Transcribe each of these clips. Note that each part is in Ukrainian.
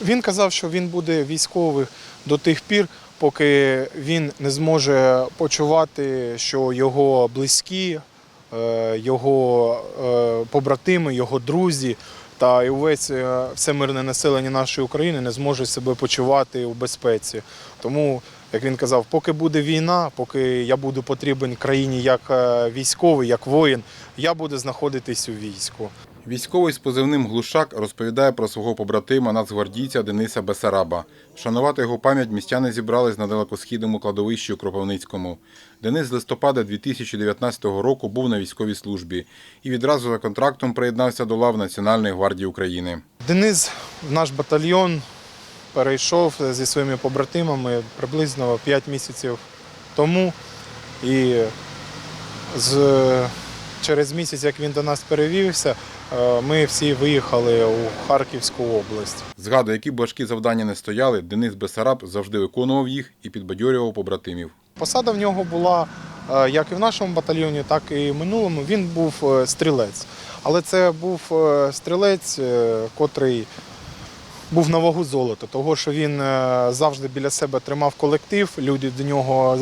Він казав, що він буде військовий до тих пір, поки він не зможе почувати, що його близькі, е, його е, побратими, його друзі та і увесь е, все мирне населення нашої України не зможе себе почувати у безпеці. Тому, як він казав, поки буде війна, поки я буду потрібен країні як військовий, як воїн, я буду знаходитись у війську. Військовий з позивним Глушак розповідає про свого побратима нацгвардійця Дениса Бесараба. Вшанувати його пам'ять містяни зібрались на далекосхідному кладовищі у Кропивницькому. Денис з листопада 2019 року був на військовій службі і відразу за контрактом приєднався до лав Національної гвардії України. Денис в наш батальйон перейшов зі своїми побратимами приблизно 5 місяців тому. І з, через місяць, як він до нас перевівся, е, ми всі виїхали у Харківську область. Згадує, які б важкі завдання не стояли, Денис Бесараб завжди виконував їх і підбадьорював побратимів. Посада в нього була е, як і в нашому батальйоні, так і в минулому. Він був е, стрілець. Але це був стрілець, котрий був на вагу золота, того що він завжди біля себе тримав колектив, люди до нього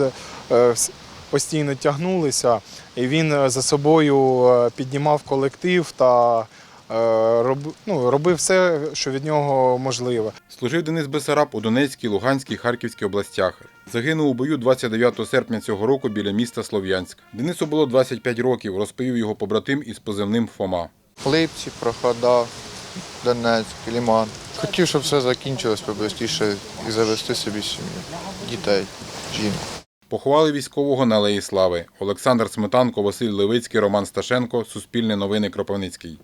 постійно тягнулися, і він е, за собою е, піднімав колектив та е, роб- ну, робив все, що від нього можливе. Служив Денис Бесараб у Донецькій, Луганській, Харківській областях. Загинув у бою 29 серпня цього року біля міста Слов'янськ. Денису було 25 років, розповів його побратим із позивним Фома. Липці, Прохода, Донецьк, Ліман. Хотів, щоб все закінчилось побистріше і завести собі сім'ю, дітей, жінку. Поховали військового на Алеї Слави. Олександр Сметанко, Василь Левицький, Роман Сташенко. Суспільне новини Кропивницький.